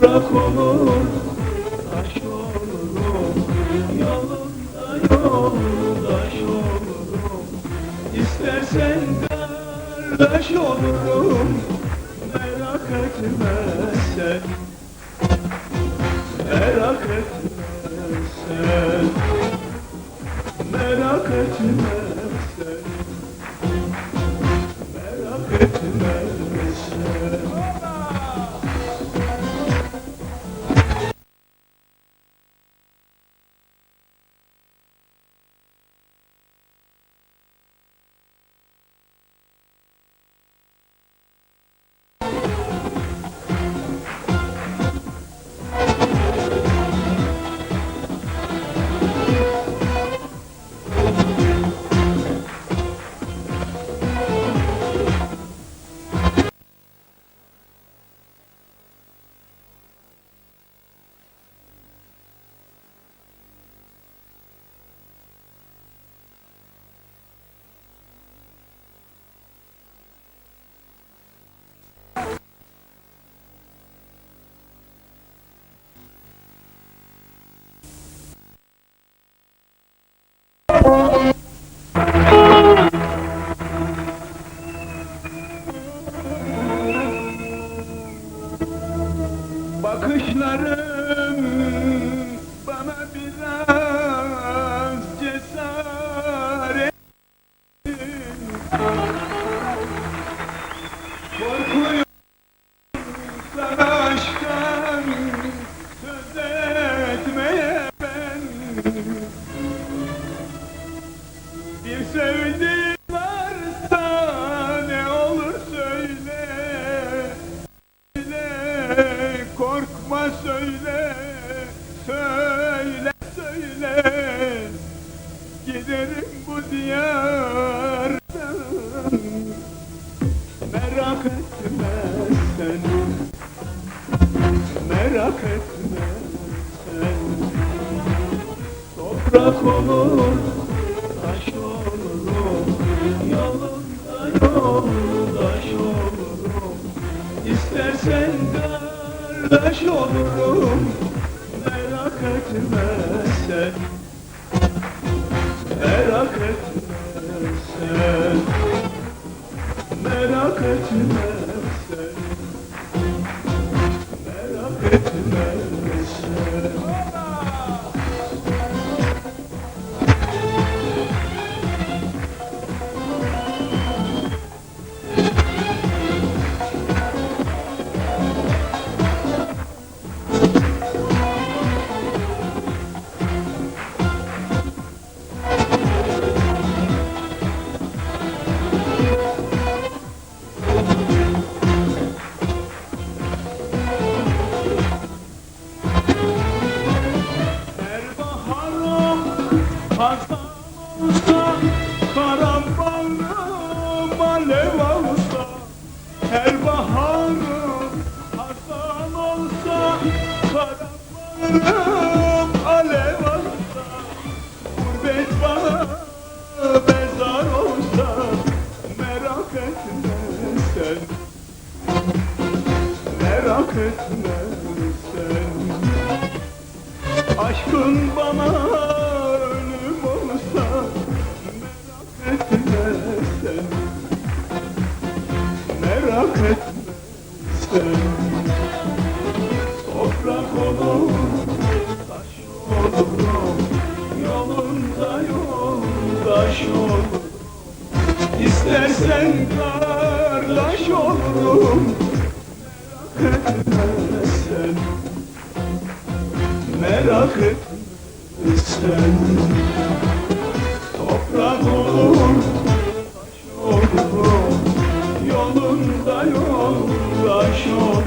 Toprak olur Taş olurum Yolunda yoldaş olurum. İstersen kardeş olurum Merak etme sen Merak etme sen Merak etme sen Merak etme Varsa ne olur söyle. Söyle, korkma söyle, söyle, söyle. Giderim bu diyardan. Merak etme sen. Merak etme sen. Toprak yoldaş olurum İstersen kardeş olurum Merak etme sen. Merak etme sen. Merak etme hazan olsa Karam bağrım alev olsa Her baharım hazan olsa Karam bağrım alev olsa Gurbet bana mezar olsa Merak etme sen. Merak etme sen. Aşkın bana Toprak olur Taş olurum Yolunda yoldaş olurum İstersen kardeş olurum Merak etme Merak etme Toprak olur, taş olur Yolunda yoldaş olur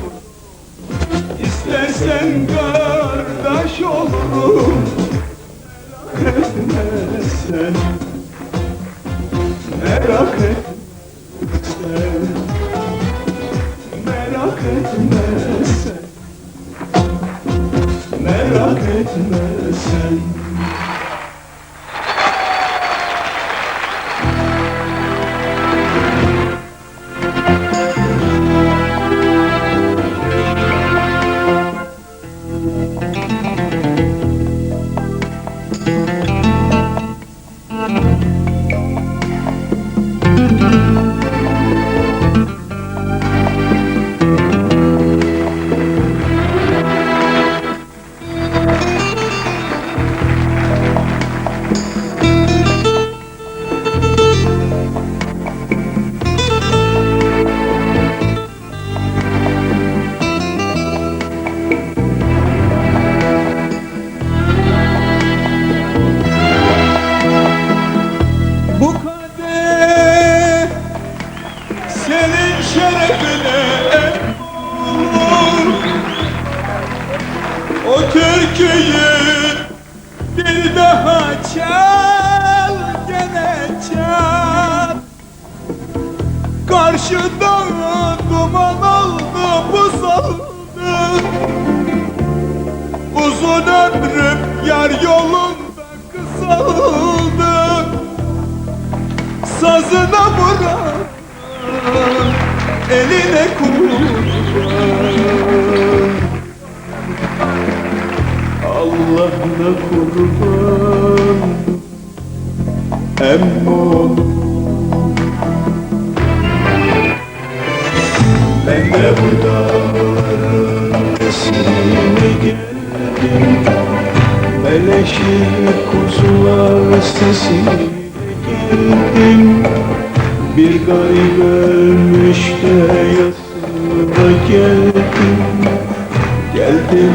İstersen kardeş olurum. Merak etme. Sen Merak etme sen. Merak etme sen. Merak etme Bu Sazına vuran eline kurban Allah'ına kurban. Emmoğlu Ben de bu dağların esirine geldim. Meleşir kuzular sesine geldim Bir garip ölmüş de yasına geldim. Geldim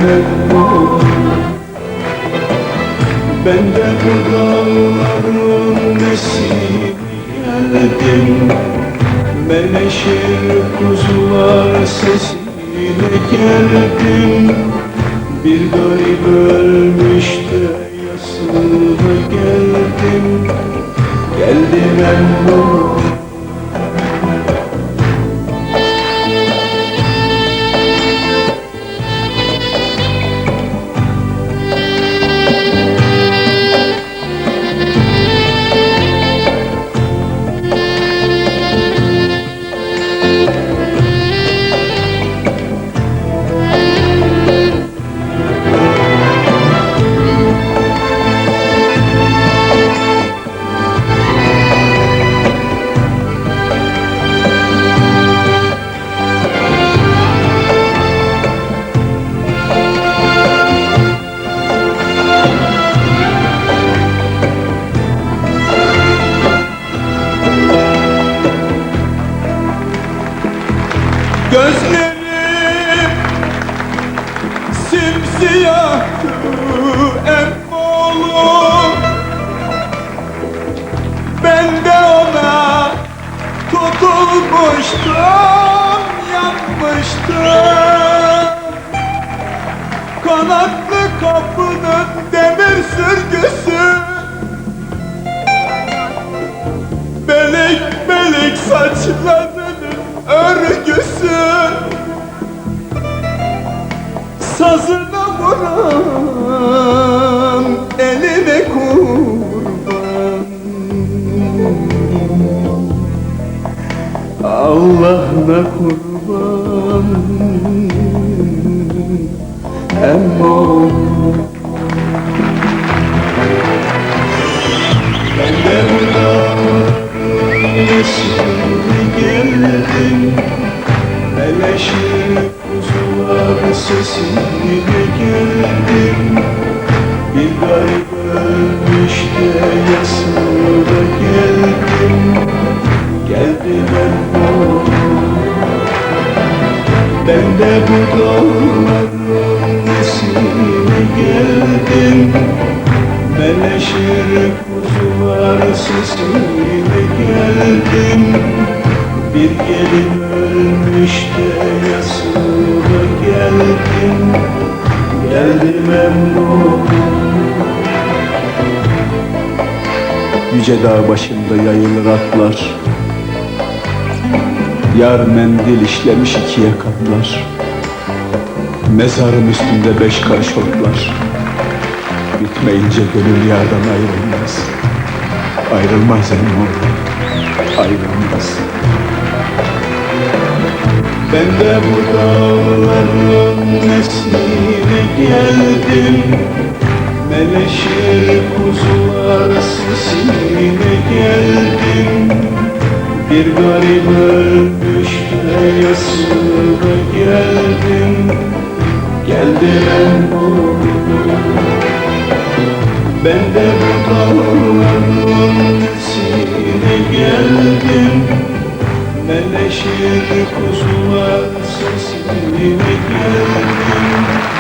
Emmoğlu ben de bu dağların nesine geldim. Meleşir kuzular sesine geldim. Bir garip ölmüş Gözlerim simsiyahtı emmoğlu Ben de ona tutulmuştum, yanmıştım. Kanatlı kapının demir sürgüsü. Belek belek saçlarının örgüsü Sazına vuran eline kurban. Allah'ına kurban. Emmoğlu Ben de burada Nesine geldim. Meleşir sesini girdim Bir garip ölmüşte yasına geldim. Geldim ben bu Ben de bu dağların nesine geldim. Meleşir kuzular sesine geldim. Bir gelin ölmüş de yasına geldim. Geldim emrolum Yüce dağ başında yayılır atlar. Yar mendil işlemiş ikiye katlar. Mezarın üstünde beş karış otlar. Bitmeyince gönül yardan ayrılmaz. Ayrılmaz emmi Ayrılmaz Ben de bu dağların nesline geldim. Meleşir kuzular sesine geldim. Bir garip ölmüş yasına geldim. Geldim bu ben de bu dağların nesine geldim Meleşir kuzular sesine geldim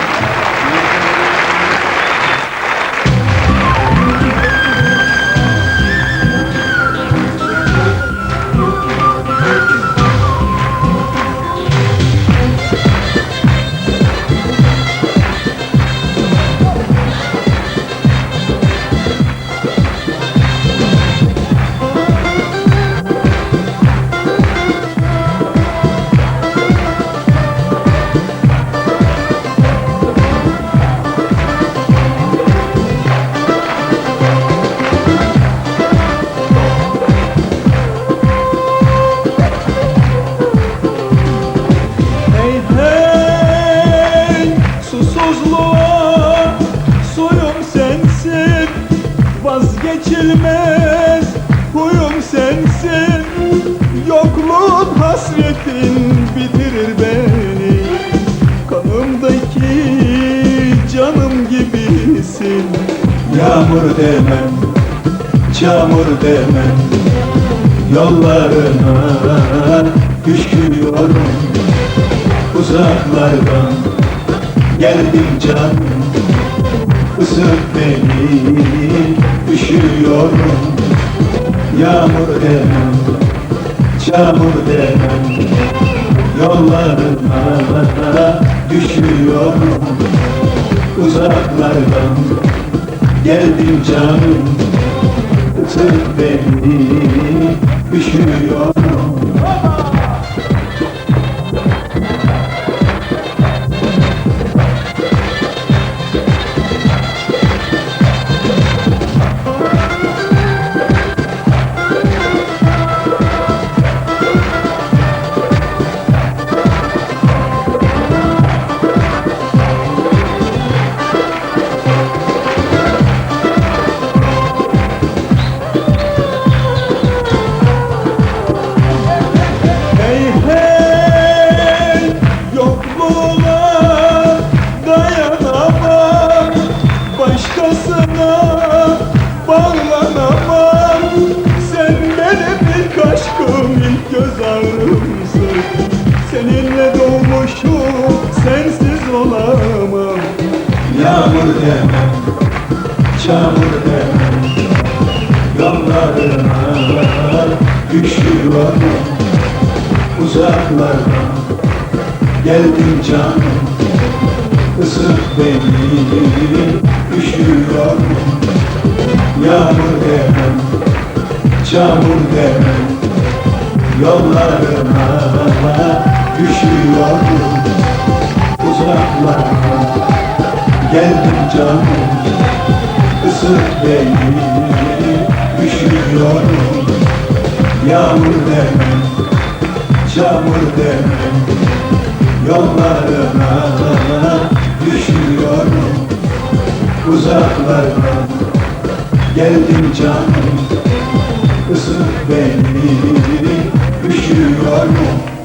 demem, çamur demem Yollarına düşüyorum. Uzaklardan geldim canım Isıt beni üşüyorum. Yağmur demem, çamur demem Yollarına düşüyorum. Uzaklardan geldim canım Isıt beni üşüyorum demem, çamur demem Yollarına düşüyorum uzaklardan geldim canım Isıt beni üşüyorum. Yağmur demem, çamur demem Yollarına düşüyorum Uzaklardan geldim canım Isıt beni üşüyorum Yağmur demem çamur demem Yollarına düşüyorum Uzaklardan geldim canım Isıt beni üşüyorum